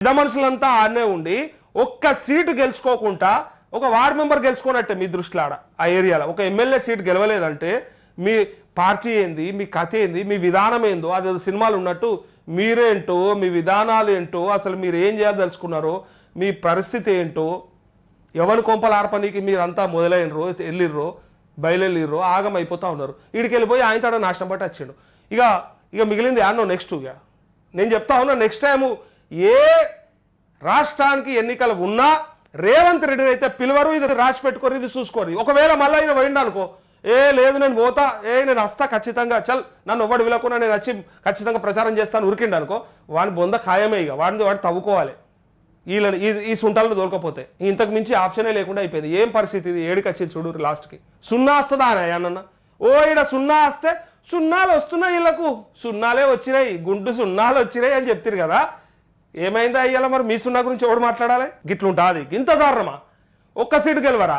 పెద్ద మనుషులంతా ఆడనే ఉండి ఒక్క సీటు గెలుచుకోకుండా ఒక వార్డ్ మెంబర్ గెలుచుకోనట్టే మీ దృష్టిలో ఆడ ఆ ఏరియాలో. ఒక ఎమ్మెల్యే సీట్ గెలవలేదంటే మీ పార్టీ ఏంది మీ కథ ఏంది మీ విధానం ఏందో అదే సినిమాలు ఉన్నట్టు మీరేంటో మీ విధానాలు ఏంటో అసలు మీరు ఏం చేయదలుచుకున్నారో మీ పరిస్థితి ఏంటో ఎవరి కొంపలు ఆర్పనీకి మీరంతా మొదలైనరు వెళ్ళిర్రు బయలుదేరిర్రు ఆగం అయిపోతూ ఉన్నారు. వీడికి వెళ్ళిపోయి ఆయన తడ నాశనం పట్టి వచ్చిండు. ఇక ఇక మిగిలింది ఆడనో నెక్స్ట్ ఇక. నేను చెప్తా ఉన్నా నెక్స్ట్ టైము ఏ రాష్ట్రానికి ఎన్నికలు ఉన్నా రేవంత్ రెడ్డి అయితే పిలువరు ఇది రాసి పెట్టుకోరు ఇది చూసుకోరు. ఒకవేళ మళ్ళీ ఆయన పోయిండు అనుకో ఏ లేదు నేను పోతా ఏ నేను వస్తా ఖచ్చితంగా చల్ నన్ను ఒవ్వడు విలకుండా నేను వచ్చి ఖచ్చితంగా ప్రచారం చేస్తాను ఉరికిండు అనుకో వాడిని బొంద ఖాయమే ఇక వాడిని వాడు తవ్వుకోవాలి. వీళ్ళని ఈ ఈ సుంటాలను దొరకపోతే ఇంతకు మించి ఆప్షనే లేకుండా అయిపోయింది. ఏం పరిస్థితి ఇది? ఏడికి వచ్చింది చూడు లాస్ట్కి. సున్నా వస్తుందా అని అన్న ఓ ఈడ సున్నా వస్తే సున్నాలు వస్తున్నాయి వీళ్ళకు సున్నాలే వచ్చినాయి గుండు సున్నాలు వచ్చినాయి అని చెప్తారు కదా. ఏమైందా అయ్యాల మరి మీ సున్నా గురించి ఎవడు మాట్లాడాలి? గిట్లుంటుంది ఇంత దారుణమా? ఒక్క సీటు గెలవరా?